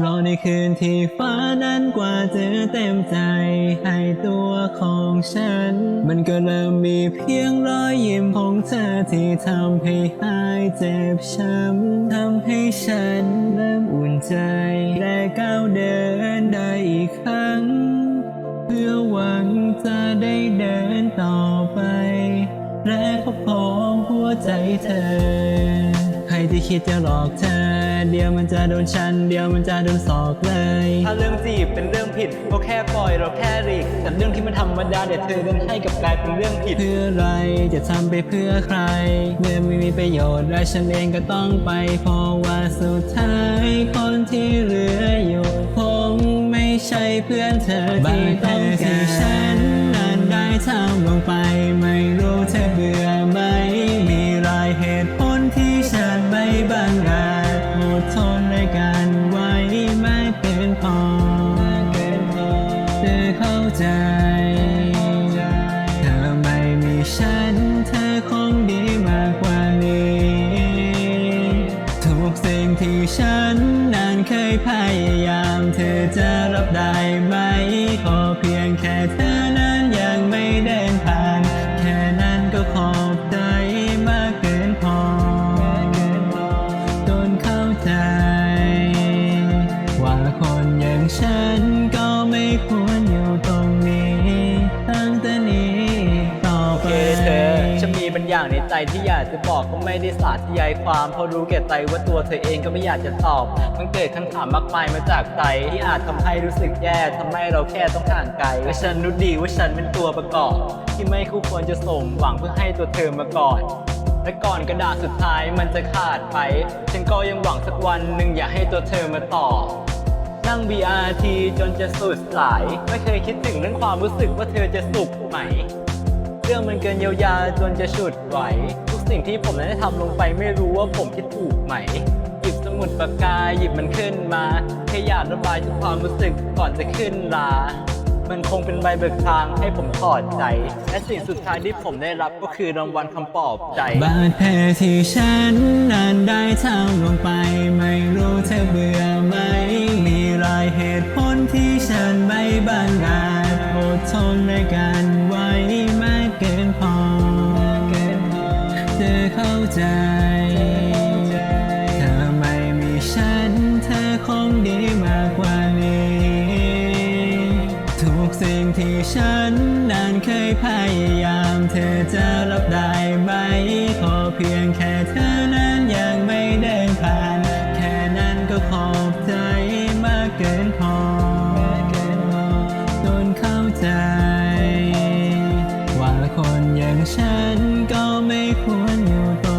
รอในคืนที่ฟ้านั้นกว่าจะเต็มใจ ให้ตัวของฉัน มันก็เริ่มมีเพียงรอยยิ้มของเธอที่ทำให้หายเจ็บช้ำทำให้ฉันเริ่มอุ่นใจ และก้าวเดินได้อีกครั้ง เพื่อหวังจะได้เดินต่อไป และพบของหัวใจเธอ ที่คิดจะหลอกเธอ เดี๋ยวมันจะโดนฉัน เดี๋ยวมันจะโดนสอกเลย ถ้าเรื่องจีบเป็นเรื่องผิดก็แค่ปล่อยเราแค่หลีกแต่เรื่องที่มันธรรมดาเดี๋ยวเธอเดินให้กับกลายเป็นเรื่องผิด เพื่ออะไรจะทำไปเพื่อใคร เมื่อไม่มีประโยชน์และฉันเองก็ต้องไปเพราะว่าสุดท้ายคนที่เหลืออยู่คงไม่ใช่เพื่อนเธอที่ต้องการฉันนั้นได้ทำลงไปไม่รู้เธอเบื่อ ทนในไว้ไม่เป็นพอเธอเข้าใจ เธอไม่มีฉัน เธอคงดีมากกว่านี้ ทุกสิ่งที่ฉันนั้นเคยพยายาม เธอจะรับได้ไหม ขอเพียงแค่เธอ อย่างฉันก็ไม่ควรอยู่ตรงนี้ตั้งแต่นี้ต่อโอไปเคเธอฉันมีบางอย่างในใจที่อยากจะบอกก็ไม่ได้สาธยายความเพราะรู้แก่ใจว่าตัวเธอเองก็ไม่อยากจะตอบ มันเกิดคำถามมากมายมาจากใจที่อาจทำให้รู้สึกแย่ทำให้เราแค่ต้องห่างไกลและฉันรู้ดีว่าฉันเป็นตัวประกอบ ที่ไม่คู่ควรจะสมหวังเพื่อให้ตัวเธอมาก่อน และก่อนกระดาษสุดท้ายมันจะขาดไป ฉันก็ยังหวังสักวันหนึ่งอยากให้ตัวเธอมาต่อ นั่ง BRT จนจะสุดสาย ไม่เคยคิดถึงเรื่องความรู้สึกว่าเธอจะสุขไหม เรื่องมันเกินเยียวยาจนจะฉุดไหว ทุกสิ่งที่ผมนั้นได้ทำลงไปไม่รู้ว่าผมคิดถูกไหม หยิบสมุดปากกาหยิบมันขึ้นมาแค่อยากระบายทุกความรู้สึกก่อนจะขึ้นลา มันคงเป็นใบเบิกทางให้ผมถอดใจ และสิ่งสุดท้ายที่ผมได้รับก็คือรางวัลคำปลอบใจบาดแผลที่ฉันนั้นได้ทำลงไป ไม่รู้เธอเบื่อ นไม่บังอาจอดทนในการไว้ไม่เกินพอ เธอเข้าใจเธอไม่มีฉันเธอคงดีมากกว่านี้ ทุกสิ่งที่ฉันนั้นเคยพยายาม เธอจะรับได้ไหม ขอเพียงแค่เธอนั้นยังไม่ ใจ ว่าคนอย่างฉันก็ไม่ควรอยู่ต